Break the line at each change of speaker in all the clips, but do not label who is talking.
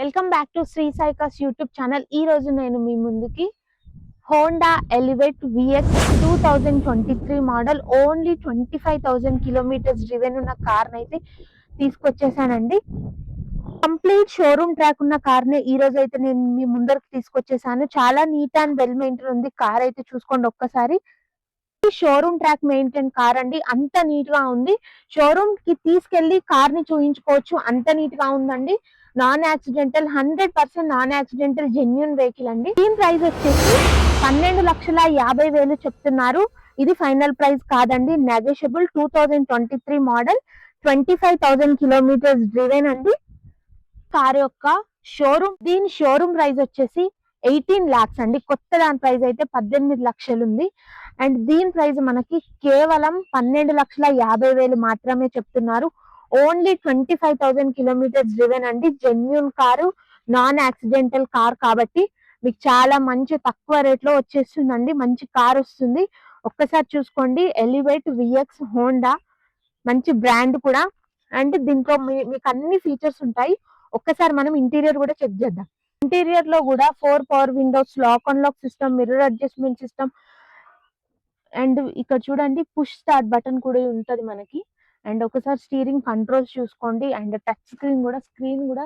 Welcome back to Shri Sai cars YouTube channel ఈ రోజు నేను మీ ముందుకి Honda Elevate VX two thousand twenty three model only twenty five thousand kilometres driven ఉన్న car అయితే తీసుకొచ్చేసానండి. కంప్లీట్ షోరూమ్ ట్రాక్ ఉన్న కార్ నే ఈ రోజు అయితే నేను మీ ముందరకు తీసుకొచ్చేసాను. చాలా నీట్ అండ్ వెల్ మెయింటైన్ ఉంది కార్ అయితే చూసుకోండి ఒక్కసారి. షోరూమ్ ట్రాక్ మెయింటైన్ కార్ అండి. అంత నీట్గా ఉంది. షోరూమ్కి తీసుకెళ్ళి కార్ని చూయించుకోవచ్చు. అంత నీట్గా ఉందండి. Non accidental hundred percent non accidental genuine vehicle అండి. దీని ప్రైస్ వచ్చేసి పన్నెండు లక్షల యాభై వేలు చెప్తున్నారు. ఇది ఫైనల్ ప్రైస్ కాదండి. Negotiable two thousand twenty three model twenty five thousand kilometres driven అండి. కార్ యొక్క షోరూమ్ దీని షోరూమ్ ప్రైస్ వచ్చేసి ఎయిటీన్ లాక్స్ అండి. కొత్త దాని ప్రైస్ అయితే పద్దెనిమిది లక్షలు ఉంది. అండ్ దీని ప్రైస్ మనకి కేవలం పన్నెండు లక్షల యాభై వేలు మాత్రమే చెప్తున్నారు. Only twenty five thousand kilometres driven అండి. Genuine car non accidental car కాబట్టి మీకు చాలా మంచి తక్కువ రేట్లో వచ్చేస్తుందండి. మంచి కార్ వస్తుంది. ఒక్కసారి చూసుకోండి. ఎలివేట్ విఎక్స్ హోండా మంచి బ్రాండ్ కూడా. అండ్ దీంట్లో మీ- మీకు అన్ని ఫీచర్స్ ఉంటాయి. ఒక్కసారి మనం ఇంటీరియర్ కూడా చెక్ చేద్దాం. ఇంటీరియర్లో కూడా four power windows lock and lock system mirror adjustment system and ఇక్కడ చూడండి పుష్ స్టార్ట్ బటన్ కూడా ఉంటది మనకి. అండ్ ఒకసారి స్టీరింగ్ కంట్రోల్స్ చూసుకోండి. అండ్ టచ్ స్క్రీన్ కూడా స్క్రీన్ కూడా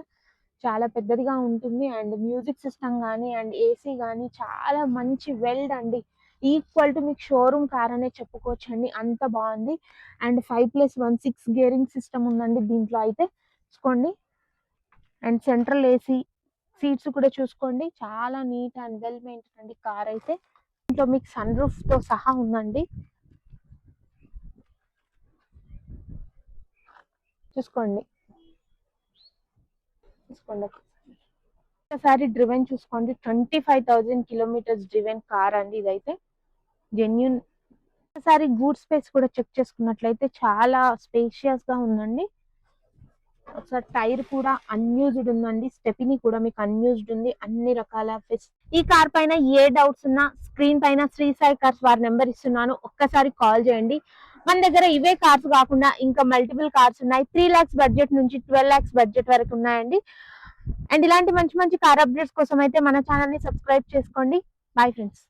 చాలా పెద్దదిగా ఉంటుంది. అండ్ మ్యూజిక్ సిస్టమ్ కానీ అండ్ ఏసీ కానీ చాలా మంచి వెల్డ్ అండి. ఈక్వల్ టు మీకు షోరూమ్ కార్ అనే చెప్పుకోవచ్చు అండి అంత బాగుంది. And five plus one six gearing system ఉందండి దీంట్లో అయితే. చూసుకోండి. అండ్ సెంట్రల్ ఏసీ సీట్స్ కూడా చూసుకోండి. చాలా నీట్ అండ్ వెల్ మెయింటైన్ అండి కార్ అయితే. దీంట్లో మీకు సన్ రూఫ్తో సహా ఉందండి. చూసుకోండి. చూసుకోండి ఒకసారి డ్రివెన్ చూసుకోండి. Twenty five thousand kilometres driven car అండి ఇదైతే. జెన్యున్ ఒకసారి గూడ్ స్పేస్ కూడా చెక్ చేసుకున్నట్లయితే చాలా స్పేషియస్గా ఉందండి. ఒకసారి టైర్ కూడా అన్యూజ్డ్ ఉందండి. స్టెపిని కూడా మీకు అన్యూజ్డ్ ఉంది. అన్ని రకాల ఫెస్ ఈ కార్ పైన ఏ డౌట్స్ ఉన్నా స్క్రీన్ పైన శ్రీ సాయి కార్స్ వారి నెంబర్ ఇస్తున్నాను. ఒక్కసారి కాల్ చేయండి. మన దగ్గర ఇవే కార్స్ కాకుండా ఇంకా మల్టిపుల్ కార్స్ ఉన్నాయి. త్రీ లాక్స్ బడ్జెట్ నుంచి ట్వెల్వ్ లాక్స్ బడ్జెట్ వరకు ఉన్నాయండి. అండ్ ఇలాంటి మంచి మంచి కార్ అప్డేట్స్ కోసం అయితే మన ఛానల్ని సబ్స్క్రైబ్ చేసుకోండి. Bye friends